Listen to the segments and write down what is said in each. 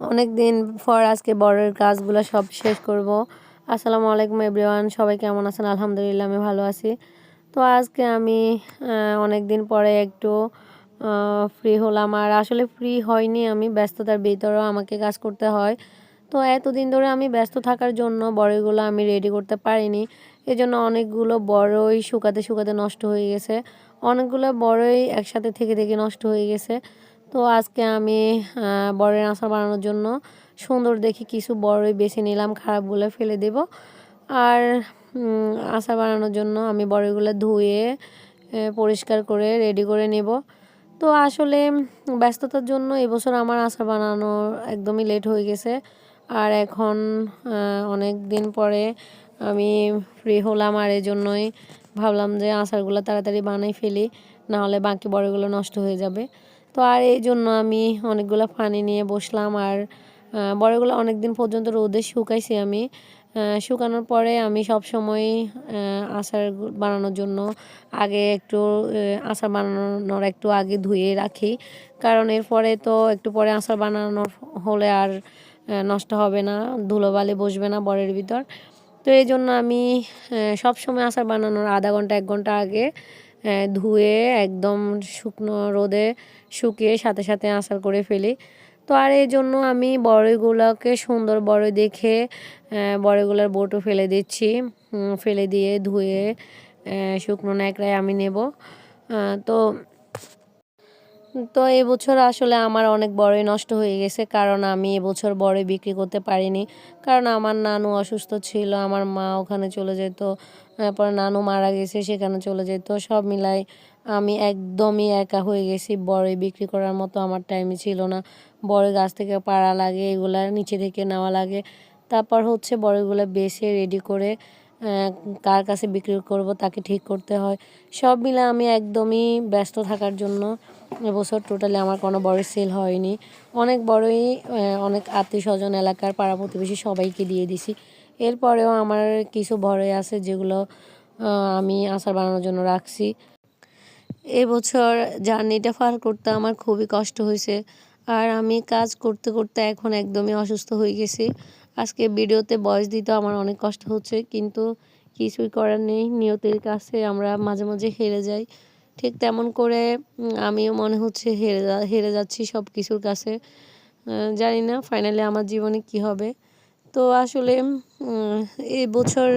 অনেক দিন পর আজকে বরের কাজগুলো সব শেষ করব। আসসালামু আলাইকুম এভরিওয়ান, সবাই কেমন আছেন? আলহামদুলিল্লাহ, আমি ভালো আছি। তো আজকে আমি অনেক দিন পরে একটু ফ্রি হলাম। আর আসলে ফ্রি হয়নি আমি, ব্যস্ততার ভিতরেও আমাকে কাজ করতে হয়। তো এতদিন ধরে আমি ব্যস্ত থাকার জন্য বড়ইগুলো আমি রেডি করতে পারিনি। এজন্য অনেকগুলো বড়ই শুকাতে শুকাতে নষ্ট হয়ে গেছে। অনেকগুলো বড়ই একসাথে থেকে থেকে নষ্ট হয়ে গেছে। তো আজকে আমি বড়ের আচার বানানোর জন্য সুন্দর দেখে কিছু বড়ই বেছে নিলাম, খারাপগুলো ফেলে দেব। আর আচার বানানোর জন্য আমি বড়ইগুলো ধুয়ে পরিষ্কার করে রেডি করে নেব। তো আসলে ব্যস্ততার জন্য এবছর আমার আচার বানানো একদমই লেট হয়ে গেছে। আর এখন অনেক দিন পরে আমি ফ্রি হলাম আর এই জন্যই ভাবলাম যে আচারগুলো তাড়াতাড়ি বানাই ফেলি নাহলে বাকি বড়গুলো নষ্ট হয়ে যাবে। তো আর এই জন্য আমি অনেকগুলো পানি নিয়ে বসলাম আর বড়গুলো অনেক দিন পর্যন্ত রোদে শুকাইছি আমি। শুকানোর পরে আমি সব সময় আচার বানানোর জন্য আগে একটু আচার বানানোর একটু আগে ধুয়ে রাখি। কারণ এরপরে তো একটু পরে আচার বানানোর হলে আর নষ্ট হবে না, ধুলোবালি বসবে না বরের ভিতর। তো এই জন্য আমি সব সময় আচার বানানোর আধা ঘণ্টা, এক ঘণ্টা আগে ধুয়ে একদম শুকনো রোদে শুকিয়ে সাথে সাথে আসার করে ফেলি। তো আর এই জন্য আমি বড়ইগুলোকে সুন্দর বড়ই দেখে বড়ইগুলোর বোটও ফেলে দিচ্ছি। ফেলে দিয়ে ধুয়ে শুকনো ন্যাকড়ায় আমি নেব। তো তো এবছর আসলে আমার অনেক বড়ই নষ্ট হয়ে গেছে, কারণ আমি এবছর বড়ই বিক্রি করতে পারিনি। কারণ আমার নানু অসুস্থ ছিল, আমার মা ওখানে চলে যেত পরে নানু মারা গেছে, সেখানে চলে যেত। সব মিলাই আমি একদমই একা হয়ে গেছি, বড়ই বিক্রি করার মতো আমার টাইমই ছিল না। বড় গাছ থেকে পাড়া লাগে, এগুলা নিচে থেকে নেওয়া লাগে। তারপর হচ্ছে বড়গুলো বেছে রেডি করে কার কাছে বিক্রি করব তাকে ঠিক করতে হয়। সব মিলে আমি একদমই ব্যস্ত থাকার জন্য এবছর টোটালি আমার কোনো বড় সেল হয়নি। অনেক বড়ই অনেক আত্মীয় স্বজন এলাকার পাড়া প্রতিবেশী সবাইকে দিয়ে দিছি। এরপরেও আমার কিছু বড়ই আছে যেগুলো আমি আচার বানানোর জন্য রাখছি। এবছর জার্নিটা পার করতে আমার খুবই কষ্ট হয়েছে। আর আমি কাজ করতে করতে এখন একদমই অসুস্থ হয়ে গেছি। আজকে ভিডিওতে বয়স দিতে আমার অনেক কষ্ট হচ্ছে, কিন্তু কিছুই করার নেই। নিয়তির কাছে আমরা মাঝে মাঝে হেরে যাই। ঠিক তেমন করে আমিও মনে হচ্ছে হেরে হেরে যাচ্ছি সব কিছুর কাছে জানি না ফাইনালি আমার জীবনে কি হবে। তো আসলে এই বছর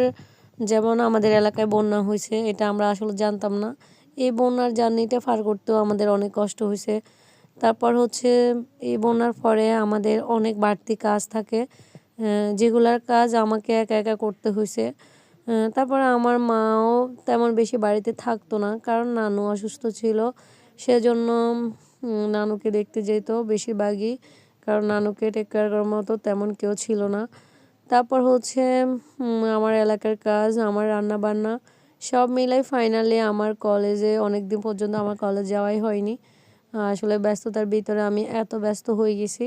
যেমন আমাদের এলাকায় বন্যা হয়েছে, এটা আমরা আসলে জানতাম না। এই বন্যার জার্নিটা পার করতেও আমাদের অনেক কষ্ট হয়েছে। তারপর হচ্ছে, এই বন্যার পরে আমাদের অনেক বাড়তি কাজ থাকে। যেগুলার কাজ আমাকে একা একা করতে হয়েছে। তারপরে আমার মাও তেমন বেশি বাড়িতে থাকতো না, কারণ নানু অসুস্থ ছিল। সেজন্য নানুকে দেখতে যেত বেশিরভাগই, কারণ নানুকে টেক কেয়ার করার মতো তেমন কেউ ছিল না। তারপর হচ্ছে আমার এলাকার কাজ, আমার রান্না বান্না সব মিলাই ফাইনালি আমার কলেজে অনেক দিন পর্যন্ত আমার কলেজ যাওয়াই হয়নি। আসলে ব্যস্ততার ভিতরে আমি এত ব্যস্ত হয়ে গেছি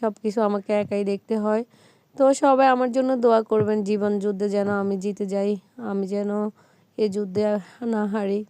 সব কিছু আমাকে একাই দেখতে হয়। তো সবাই আমার জন্য দোয়া করবেন, জীবন যুদ্ধে যেন আমি জিতে যাই, আমি যেন এ যুদ্ধে না হারি।